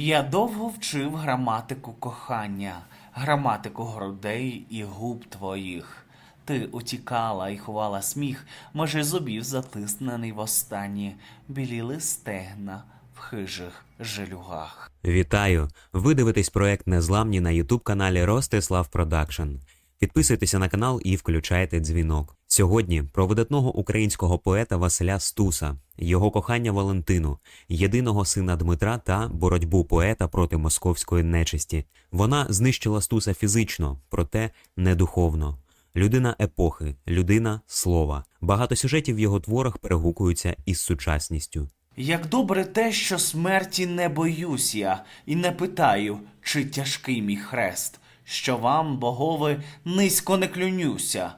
Я довго вчив граматику кохання, граматику грудей і губ твоїх. Ти утікала і ховала сміх, межі зубів затиснений востаннє, біліли стегна в хижих желюгах. Вітаю! Ви дивитесь проект Незламні на Ютуб каналі Ростислав Продакшн. Підписуйтеся на канал і включайте дзвінок. Сьогодні про видатного українського поета Василя Стуса, його кохання Валентину, єдиного сина Дмитра та боротьбу поета проти московської нечисті. Вона знищила Стуса фізично, проте не духовно. Людина епохи, людина слова. Багато сюжетів в його творах перегукуються із сучасністю. Як добре те, що смерті не боюсь я, і не питаю, чи тяжкий мій хрест, що вам, богови, низько не клюнюся,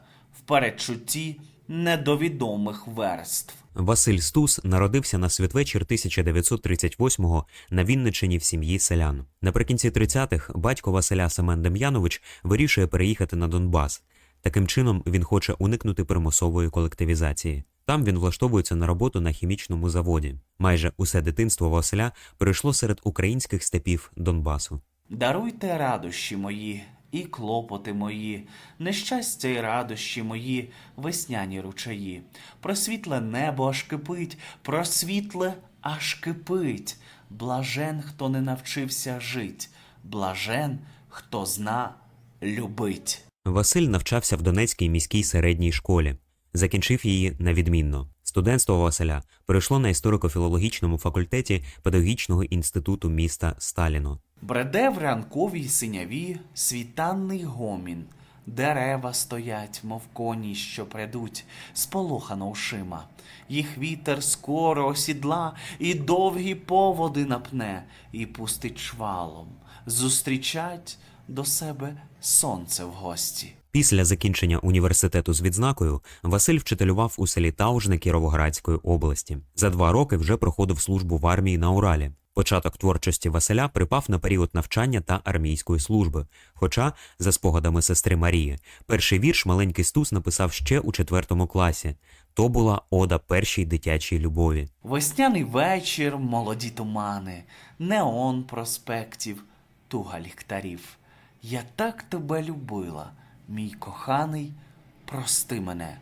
передчутті недовідомих верств. Василь Стус народився на святвечір 1938-го на Вінниччині в сім'ї селян. Наприкінці 30-х батько Василя Семен Дем'янович вирішує переїхати на Донбас. Таким чином він хоче уникнути примусової колективізації. Там він влаштовується на роботу на хімічному заводі. Майже усе дитинство Василя пройшло серед українських степів Донбасу. Даруйте радощі мої і клопоти мої, нещастя і радощі мої, весняні ручаї. Просвітле небо аж кипить, просвітле аж кипить. Блажен, хто не навчився жить, блажен, хто зна любить. Василь навчався в Донецькій міській середній школі. Закінчив її на відмінно. Студентство Василя перейшло на історико-філологічному факультеті Педагогічного інституту міста Сталіно. Бреде в ранковій синяві світанний гомін. Дерева стоять, мов коні, що придуть, сполохано ушима. Їх вітер скоро осідла, і довгі поводи напне, і пустить швалом. Зустрічать до себе сонце в гості. Після закінчення університету з відзнакою Василь вчителював у селі Таужне Кіровоградської області. За два роки вже проходив службу в армії на Уралі. Початок творчості Василя припав на період навчання та армійської служби. Хоча, за спогадами сестри Марії, перший вірш маленький Стус написав ще у четвертому класі. То була ода першій дитячій любові. Весняний вечір, молоді тумани, неон проспектів, туга ліхтарів. Я так тебе любила, мій коханий, прости мене,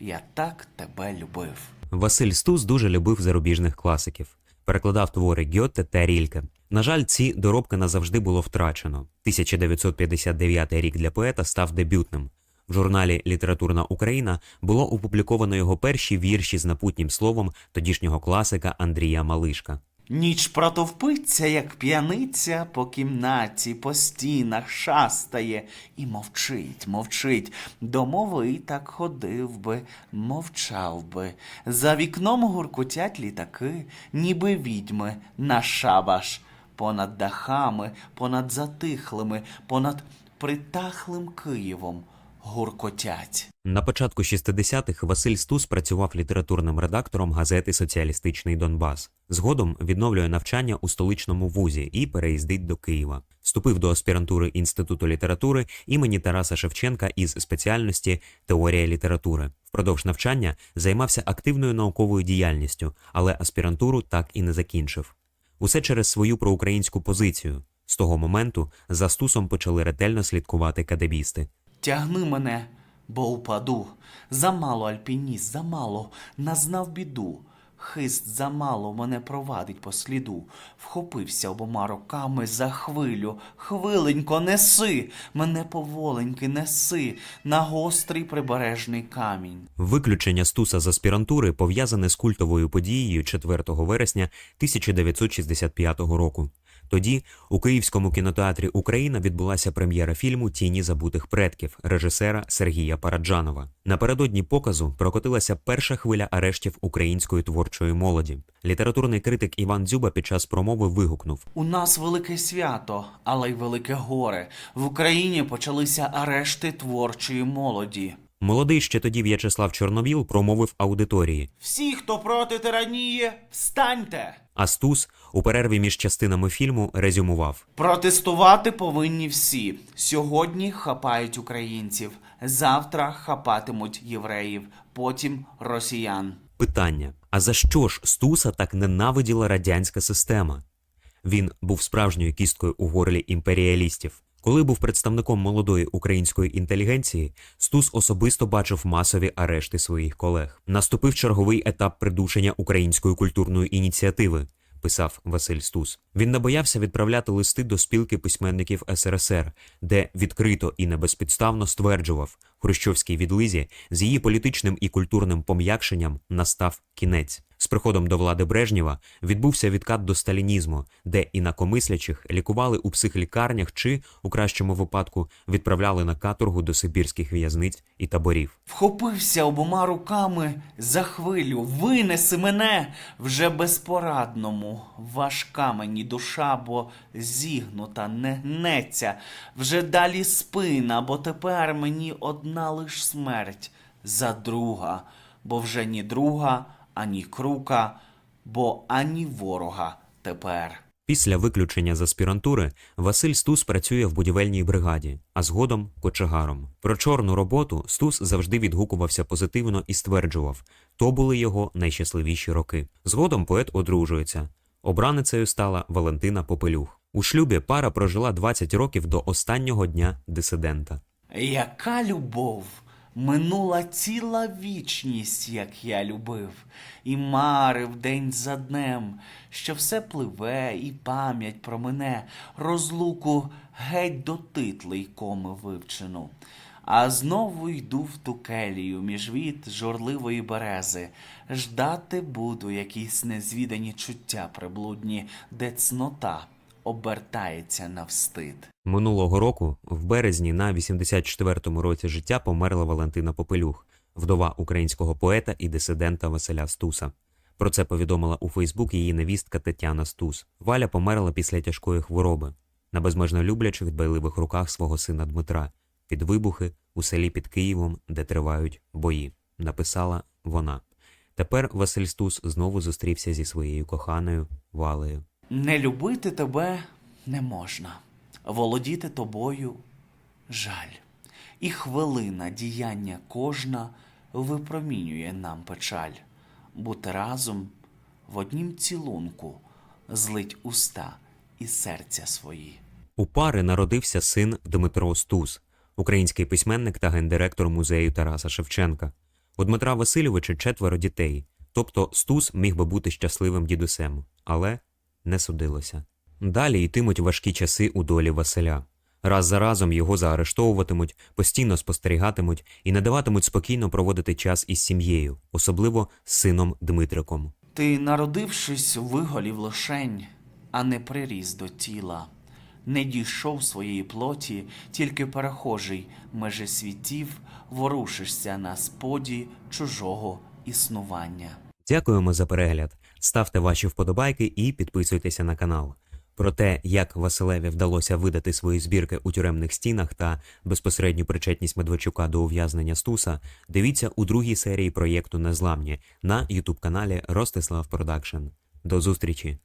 я так тебе любив. Василь Стус дуже любив зарубіжних класиків, перекладав твори Гьотте та Рільке. На жаль, ці доробки назавжди було втрачено. 1959 рік для поета став дебютним. В журналі Літературна Україна було опубліковано його перші вірші з напутнім словом тодішнього класика Андрія Малишка. Ніч протовпиться, як п'яниця по кімнаті, по стінах шастає і мовчить, мовчить. Домовий так ходив би, мовчав би. За вікном гуркотять літаки, ніби відьми на шабаш. Понад дахами, понад затихлими, понад притахлим Києвом гуркотять. На початку 60-х Василь Стус працював літературним редактором газети Соціалістичний Донбас. Згодом відновлює навчання у столичному вузі і переїздить до Києва. Вступив до аспірантури Інституту літератури імені Тараса Шевченка із спеціальності теорія літератури. Впродовж навчання займався активною науковою діяльністю, але аспірантуру так і не закінчив. Усе через свою проукраїнську позицію. З того моменту за Стусом почали ретельно слідкувати кадебісти. Тягни мене, бо упаду. Замало альпініст, замало, назнав біду. Хист замало мене провадить по сліду. Вхопився обома руками за хвилю. Хвиленько, неси, мене поволеньки неси на гострий прибережний камінь. Виключення Стуса з аспірантури пов'язане з культовою подією 4 вересня 1965 року. Тоді у Київському кінотеатрі Україна відбулася прем'єра фільму Тіні забутих предків режисера Сергія Параджанова. Напередодні показу прокотилася перша хвиля арештів української творчої молоді. Літературний критик Іван Дзюба під час промови вигукнув: У нас велике свято, але й велике горе. В Україні почалися арешти творчої молоді. Молодий ще тоді В'ячеслав Чорновіл промовив аудиторії. Всі, хто проти тиранії, встаньте! А Стус у перерві між частинами фільму резюмував: Протестувати повинні всі. Сьогодні хапають українців, завтра хапатимуть євреїв, потім росіян. Питання: а за що ж Стуса так ненавиділа радянська система? Він був справжньою кісткою у горлі імперіалістів. Коли був представником молодої української інтелігенції, Стус особисто бачив масові арешти своїх колег. Наступив черговий етап придушення української культурної ініціативи, писав Василь Стус. Він не боявся відправляти листи до спілки письменників СРСР, де відкрито і небезпідставно стверджував, хрущовській відлизі з її політичним і культурним пом'якшенням настав кінець. З приходом до влади Брежнєва відбувся відкат до сталінізму, де інакомислячих лікували у психлікарнях чи, у кращому випадку, відправляли на каторгу до сибірських в'язниць і таборів. Вхопився обома руками за хвилю, винеси мене вже безпорадному. Важка мені душа, бо зігнута не гнеться, вже далі спина, бо тепер мені одна лиш смерть за друга, бо вже ні друга, ані крука, бо ані ворога тепер. Після виключення з аспірантури Василь Стус працює в будівельній бригаді, а згодом кочегаром. Про чорну роботу Стус завжди відгукувався позитивно і стверджував, то були його найщасливіші роки. Згодом поет одружується. Обраницею стала Валентина Попелюх. У шлюбі пара прожила 20 років до останнього дня дисидента. Яка любов! Минула ціла вічність, як я любив, і марив день за днем, що все пливе, і пам'ять про мене, розлуку геть до титли коми вивчену. А знову йду в ту келію між від журливої берези. Ждати буду якісь незвідані чуття приблудні, де цнота обертається на встид. Минулого року, в березні, на 84-му році життя померла Валентина Попелюх, вдова українського поета і дисидента Василя Стуса. Про це повідомила у Фейсбук її невістка Тетяна Стус. Валя померла після тяжкої хвороби на безмежно люблячих дбайливих руках свого сина Дмитра під вибухи у селі під Києвом, де тривають бої. Написала вона. Тепер Василь Стус знову зустрівся зі своєю коханою Валею. Не любити тебе не можна, володіти тобою жаль. І хвилина діяння кожна випромінює нам печаль. Бути разом в однім цілунку злить уста і серця свої. У пари народився син Дмитро Стус, український письменник та гендиректор музею Тараса Шевченка. У Дмитра Васильовича четверо дітей, тобто Стус міг би бути щасливим дідусем, але не судилося. Далі йтимуть важкі часи у долі Василя. Раз за разом його заарештовуватимуть, постійно спостерігатимуть і не даватимуть спокійно проводити час із сім'єю, особливо з сином Дмитриком. Ти, народившись, виголів лишень, а не приріс до тіла. Не дійшов своєї плоті, тільки перехожий межи світів, ворушишся на споді чужого існування. Дякуємо за перегляд. Ставте ваші вподобайки і підписуйтеся на канал. Про те, як Василеві вдалося видати свої збірки у тюремних стінах та безпосередню причетність Медведчука до ув'язнення Стуса, дивіться у другій серії проєкту Незламні на ютуб каналі Ростислав Продакшн. До зустрічі!